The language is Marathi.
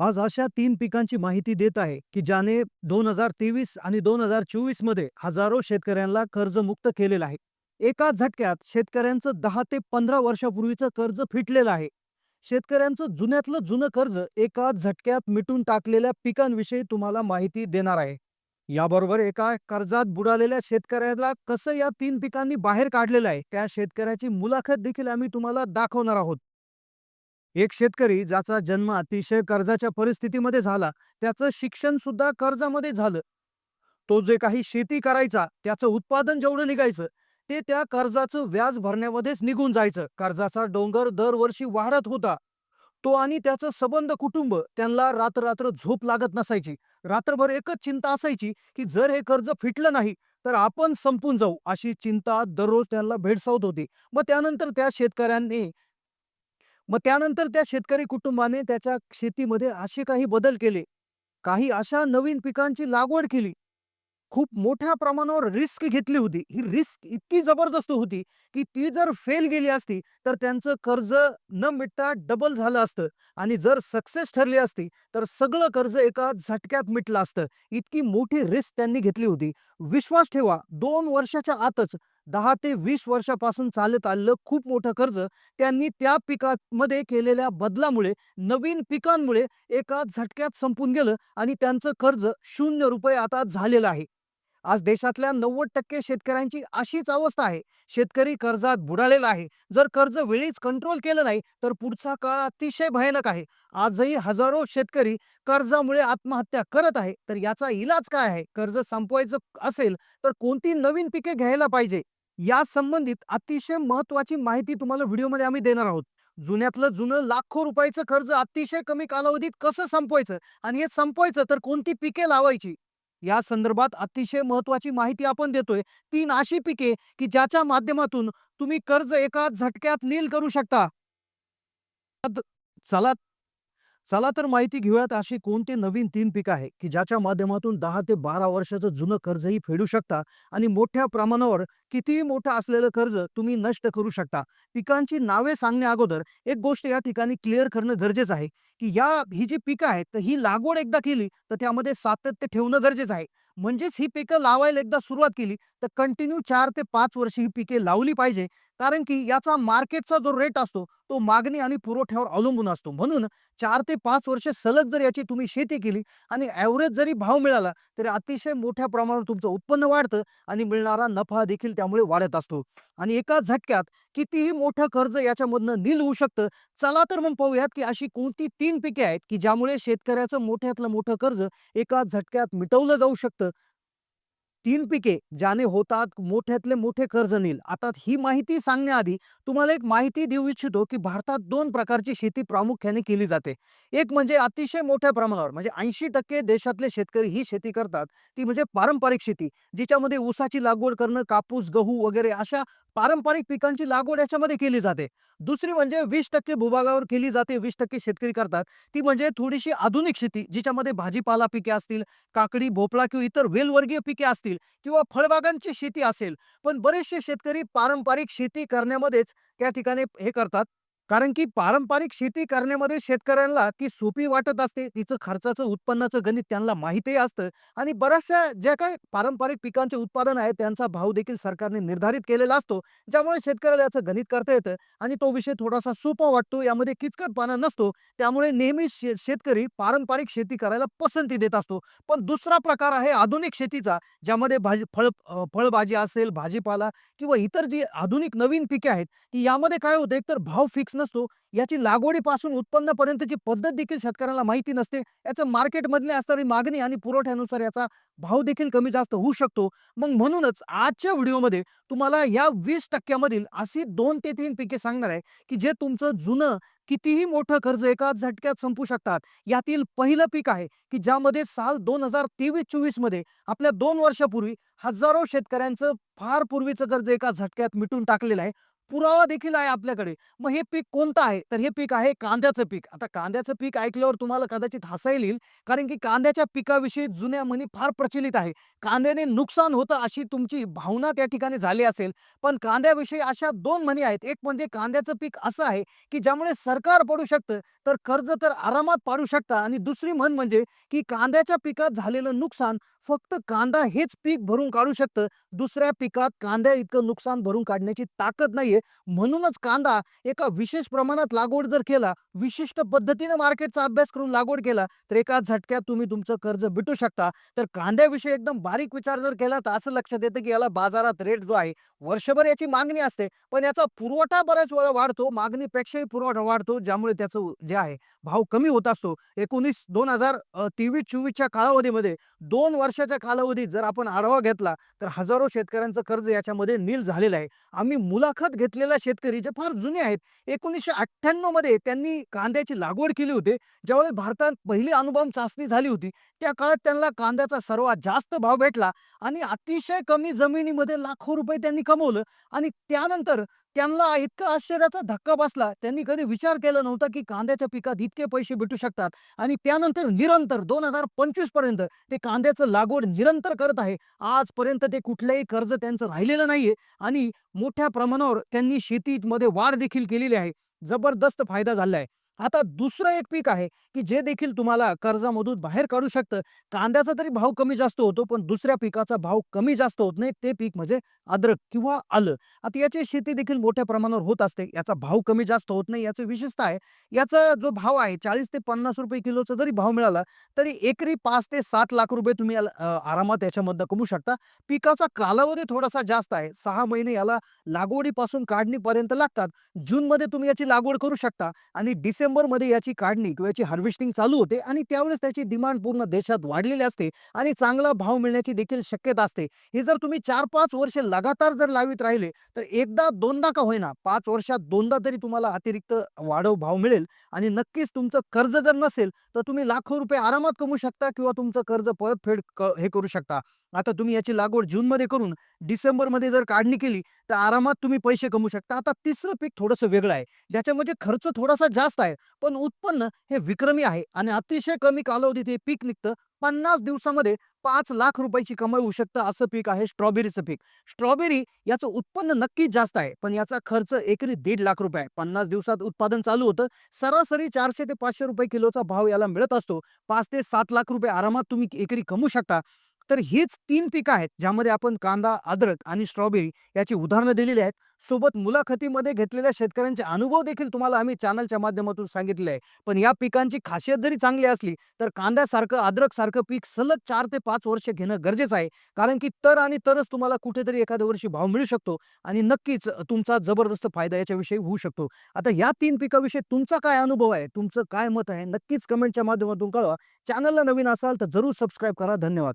आज अशा तीन पिकांची माहिती देत आहे की ज्याने दोन हजार तेवीस आणि दोन हजार चोवीसमध्ये हजारो शेतकऱ्यांना कर्जमुक्त केलेलं आहे. एका झटक्यात शेतकऱ्यांचं दहा ते पंधरा वर्षापूर्वीचं कर्ज फिटलेलं आहे. शेतकऱ्यांचं जुन्यातलं जुनं कर्ज एका झटक्यात मिटून टाकलेल्या पिकांविषयी तुम्हाला माहिती देणार आहे. याबरोबर एका कर्जात बुडालेल्या शेतकऱ्याला कसं या तीन पिकांनी बाहेर काढलेलं आहे त्या शेतकऱ्याची मुलाखत देखील आम्ही तुम्हाला दाखवणार आहोत. एक शेतकरी ज्याचा जन्म अतिशय कर्जाच्या परिस्थितीमध्ये झाला त्याचं शिक्षण सुद्धा कर्जामध्ये झालं. तो जे काही शेती करायचा त्याचं उत्पादन जेवढं निघायचं ते त्या कर्जाचं व्याज भरण्यामध्येच निघून जायचं. कर्जाचा डोंगर दरवर्षी वाढत होता. तो आणि त्याचं सबंध कुटुंब त्यांना रात्र झोप लागत नसायची. रात्रभर एकच चिंता असायची की जर हे कर्ज फिटलं नाही तर आपण संपून जाऊ अशी चिंता दररोज त्यांना भेडसावत होती. मग त्यानंतर त्या शेतकऱ्यांनी मग त्यानंतर त्या शेतकरी कुटुंबाने त्याच्या शेतीमध्ये असे काही बदल केले. काही अशा नवीन पिकांची लागवड केली. खूप मोठ्या प्रमाणावर रिस्क घेतली होती. ही रिस्क इतकी जबरदस्त होती की ती जर फेल गेली असती तर त्यांचं कर्ज न मिटता डबल झालं असतं. आणि जर सक्सेस ठरली असती तर सगळं कर्ज एका झटक्यात मिटलं असतं. इतकी मोठी रिस्क त्यांनी घेतली होती. विश्वास ठेवा दोन वर्षाच्या आतच दहा ते वीस वर्षापासून चालत आलेलं खूप मोठं कर्ज त्यांनी त्या पिकामध्ये केलेल्या बदलामुळे नवीन पिकांमुळे एका झटक्यात संपून गेलं आणि त्यांचं कर्ज शून्य रुपये आता झालेलं आहे. आज देशातल्या नव्वद टक्के शेतकऱ्यांची अशीच अवस्था आहे. शेतकरी कर्जात बुडालेला आहे. जर कर्ज वेळीच कंट्रोल केलं नाही तर पुढचा काळ अतिशय भयानक आहे. आजही हजारो शेतकरी कर्जामुळे आत्महत्या करत आहे. तर याचा इलाज काय आहे? कर्ज संपवायचं असेल तर कोणती नवीन पिके घ्यायला पाहिजे? या संबंधित अतिशय महत्वाची माहिती तुम्हाला व्हिडिओमध्ये आम्ही देणार आहोत. जुन्यातलं जुनं लाखो रुपयाचं कर्ज अतिशय कमी कालावधीत कसं संपवायचं आणि हे संपवायचं तर कोणती पिके लावायची? या संदर्भात अतिशय महत्वाची माहिती आपण देतोय. तीन अशी पिके की ज्याच्या माध्यमातून तुम्ही कर्ज एका झटक्यात नील करू शकता. चला चला तर माहिती घेऊयात अशी कोणते नवीन तीन पिकं आहे की ज्याच्या माध्यमातून दहा ते बारा वर्षाचं जुनं कर्जही फेडू शकता आणि मोठ्या प्रमाणावर कितीही मोठं असलेलं कर्ज तुम्ही नष्ट करू शकता. पिकांची नावे सांगण्या अगोदर एक गोष्ट या ठिकाणी क्लिअर करणं गरजेचं आहे की या ही जी पिकं आहेत तर ही लागवड एकदा केली तर त्यामध्ये सातत्य ठेवणं गरजेचं आहे. म्हणजेच ही पिकं लावायला एकदा सुरुवात केली तर कंटिन्यू चार ते पाच वर्ष ही पिके लावली पाहिजे. कारण की याचा मार्केटचा जो रेट असतो तो मागणी आणि पुरवठ्यावर अवलंबून असतो. म्हणून चार ते पाच वर्ष सलग जर याची तुम्ही शेती केली आणि ॲव्हरेज जरी भाव मिळाला तरी अतिशय मोठ्या प्रमाणावर तुमचं उत्पन्न वाढतं आणि मिळणारा नफा देखील त्यामुळे वाढत असतो. आणि एका झटक्यात कितीही मोठं कर्ज याच्यामधनं नील होऊ शकतं. चला तर मग पाहूयात की अशी कोणती तीन पिके आहेत की ज्यामुळे शेतकऱ्याचं मोठ्यातलं मोठं कर्ज एका झटक्यात मिटवलं जाऊ शकतं. तीन पिके ज्याने होतात मोठ्यातले मोठे कर्ज नील. आता ही माहिती सांगण्याआधी तुम्हाला एक माहिती देऊ इच्छितो की भारतात दोन प्रकारची शेती प्रामुख्याने केली जाते. एक म्हणजे अतिशय मोठ्या प्रमाणावर म्हणजे ऐंशी टक्के देशातले शेतकरी ही शेती करतात. ती म्हणजे पारंपरिक शेती जिच्यामध्ये ऊसाची लागवड करणं कापूस गहू वगैरे अशा पारंपरिक पिकांची लागवड याच्यामध्ये केली जाते. दुसरी म्हणजे वीस टक्के भूभागावर केली जाते वीस टक्के शेतकरी करतात. ती म्हणजे थोडीशी आधुनिक शेती जिच्यामध्ये भाजीपाला पिके असतील काकडी भोपळा किंवा इतर वेलवर्गीय पिके असतील किंवा फळबागांची शेती असेल. पण बरेचसे शेतकरी पारंपरिक शेती करण्यामध्येच त्या ठिकाणी हे करतात. कारण की पारंपरिक शेती करण्यामध्ये शेतकऱ्यांना ती सोपी वाटत असते. तिचं खर्चाचं उत्पन्नाचं गणित त्यांना माहितीही असतं. आणि बऱ्याचशा ज्या काही पारंपरिक पिकांचे उत्पादन आहे त्यांचा भाव देखील सरकारने निर्धारित केलेला असतो. ज्यामुळे शेतकऱ्याला याचं गणित करता येतं आणि तो विषय थोडासा सोपा वाटतो. यामध्ये किचकटपणा नसतो. त्यामुळे नेहमी शे शेतकरी पारंपरिक शेती करायला पसंती देत असतो. पण दुसरा प्रकार आहे आधुनिक शेतीचा ज्यामध्ये भाजी फळ फळभाजी असेल भाजीपाला किंवा इतर जी आधुनिक नवीन पिके आहेत ती यामध्ये काय होतं? एकतर भाव फिक्स नसतो याची लागवडीपासून उत्पन्नापर्यंतची पद्धत देखील शेतकऱ्याला माहिती नसते. याचं मार्केटमधली असणारी मागणी आणि पुरवठ्यानुसार याचा भाव देखील कमी जास्त होऊ शकतो. मग म्हणूनच आजच्या व्हिडिओमध्ये तुम्हाला या वीस टक्क्यामधील अशी दोन ते तीन पिके सांगणार आहे की जे तुमचं जुनं कितीही मोठं कर्ज एका झटक्यात संपू शकतात. यातील पहिलं पीक आहे की ज्यामध्ये साल दोन हजार तेवीस चोवीसमध्ये आपल्या दोन वर्षापूर्वी हजारो शेतकऱ्यांचं फार पूर्वीचं कर्ज एका झटक्यात मिटून टाकलेलं आहे. पुरावा देखील आहे आपल्याकडे. मग हे पीक कोणतं आहे? तर हे पीक आहे कांद्याचं पीक. आता कांद्याचं पीक ऐकल्यावर तुम्हाला कदाचित हसायला येईल, कारण की कांद्याच्या पिकाविषयी जुन्या म्हणी फार प्रचलित आहे. कांद्याने नुकसान होतं अशी तुमची भावना त्या ठिकाणी झाली असेल. पण कांद्याविषयी अशा दोन म्हणी आहेत. एक म्हणजे कांद्याचं पीक असं आहे, की ज्यामुळे सरकार पडू शकतं, तर कर्ज तर आरामात पाडू शकता आणि दुसरी म्हण म्हणजे, की कांद्याच्या पिकात झालेलं नुकसान फक्त कांदा हेच पीक भरून काढू शकतं. दुसऱ्या पिकात कांद्या इतकं नुकसान भरून काढण्याची ताकद नाहीये. म्हणूनच कांदा एका विशेष प्रमाणात लागवड जर केला, विशिष्ट पद्धतीने मार्केटचा अभ्यास करून लागवड केला, तर एका झटक्यात तुम्ही तुमचं कर्ज भेटू शकता. तर कांद्याविषयी एकदम बारीक विचार जर केला, तर असं लक्षात येतं, की याला बाजारात रेट जो आहे, वर्षभर याची मागणी असते, पण याचा पुरवठा बऱ्याच वेळा वाढतो. मागणीपेक्षाही पुरवठा वाढतो, ज्यामुळे त्याचं जे आहे भाव कमी होत असतो. एकोणीस दोन हजार तेवीस चोवीसच्या कालावधीमध्ये दोन वर्षाच्या कालावधीत जर आपण आढावा घेतला, तर हजारो शेतकऱ्यांचं कर्ज याच्यामध्ये नील झालेलं आहे. आम्ही मुलाखत घेतलेला शेतकरी जे फार जुने आहेत, 1998 मध्ये त्यांनी कांद्याची लागवड केली होती. ज्यावेळेस भारतात पहिली अनुभव चाचणी झाली होती, त्या काळात त्यांना कांद्याचा सर्वात जास्त भाव भेटला आणि अतिशय कमी जमिनीमध्ये लाखो रुपये त्यांनी कमवलं आणि त्यानंतर त्यांना इतका आश्चर्याचा धक्का बसला. त्यांनी कधी विचार केला नव्हता, की कांद्याच्या पिकात इतके पैसे भेटू शकतात आणि त्यानंतर निरंतर 2025 पर्यंत ते कांद्याचं लागवड निरंतर करत आहे. आजपर्यंत ते कुठलंही कर्ज त्यांचं राहिलेलं नाहीये आणि मोठ्या प्रमाणावर त्यांनी शेतीमध्ये वाढ देखील केलेली आहे. जबरदस्त फायदा झाला आहे. आता दुसरं एक पीक आहे, की जे देखील तुम्हाला कर्जामधून बाहेर काढू शकतं. कांद्याचा तरी भाव कमी जास्त होतो, पण दुसऱ्या पिकाचा भाव कमी जास्त होत नाही. ते पीक म्हणजे अद्रक किंवा आलं. आता याची शेती देखील मोठ्या प्रमाणावर होत असते. याचा भाव कमी जास्त होत नाही. याचं विशेषतः आहे, याचा जो भाव आहे 40 ते 50 रुपये किलोचा जरी भाव मिळाला, तरी एकरी पाच ते सात लाख रुपये तुम्ही आरामात याच्यामधनं कमवू शकता. पिकाचा कालावधी थोडासा जास्त आहे. सहा महिने याला लागवडीपासून काढणीपर्यंत लागतात. जूनमध्ये तुम्ही याची लागवड करू शकता आणि सप्टेंबरमध्ये याची काढणी किंवा याची हार्वेस्टिंग चालू होते आणि त्यावेळेस त्याची डिमांड पूर्ण देशात वाढलेली असते आणि चांगला भाव मिळण्याची देखील शक्यता असते. हे जर तुम्ही चार पाच वर्षे लगातार जर लावीत राहिले, तर एकदा दोनदा का होईना पाच वर्षात दोनदा तरी तुम्हाला अतिरिक्त वाढव भाव मिळेल आणि नक्कीच तुमचं कर्ज जर नसेल, तर तुम्ही लाखो रुपये आरामात कमवू शकता किंवा तुमचं कर्ज परतफेड क हे करू शकता. आता तुम्ही याची लागवड जूनमध्ये करून डिसेंबरमध्ये जर काढणी केली, तर आरामात तुम्ही पैसे कमवू शकता. आता तिसरं पीक थोडंसं वेगळं आहे. ज्याच्यामध्ये खर्च थोडासा जास्त आहे, पण उत्पन्न हे विक्रमी आहे आणि अतिशय कमी कालावधीत हे पीक निघतं. 50 दिवसामध्ये पाच लाख रुपयाची कमाई होऊ शकतं असं पीक आहे स्ट्रॉबेरीचं पीक. स्ट्रॉबेरी याचं उत्पन्न नक्कीच जास्त आहे, पण याचा खर्च एकरी दीड लाख रुपये आहे. 50 दिवसात उत्पादन चालू होतं. सरासरी चारशे ते पाचशे रुपये किलोचा भाव याला मिळत असतो. पाच ते सात लाख रुपये आरामात तुम्ही एकरी कमवू शकता. तर हीच तीन पिकं आहेत, ज्यामध्ये आपण कांदा, अद्रक आणि स्ट्रॉबेरी याची उदाहरणं दिलेली आहेत. सोबत मुलाखतीमध्ये घेतलेल्या शेतकऱ्यांचे अनुभव देखील तुम्हाला आम्ही चॅनलच्या माध्यमातून सांगितले आहे. पण या पिकांची खासियत जरी चांगली असली, तर कांद्यासारखं, अद्रकसारखं पीक सलग चार ते पाच वर्ष घेणं गरजेचं आहे. कारण की तर आणि तरच तुम्हाला कुठेतरी एखाद्या वर्षी भाव मिळू शकतो आणि नक्कीच तुमचा जबरदस्त फायदा याच्याविषयी होऊ शकतो. आता या तीन पिकाविषयी तुमचा काय अनुभव आहे? तुमचं काय मत आहे? नक्कीच कमेंटच्या माध्यमातून कळवा. चॅनलला नवीन असाल तर जरूर सबस्क्राईब करा. धन्यवाद.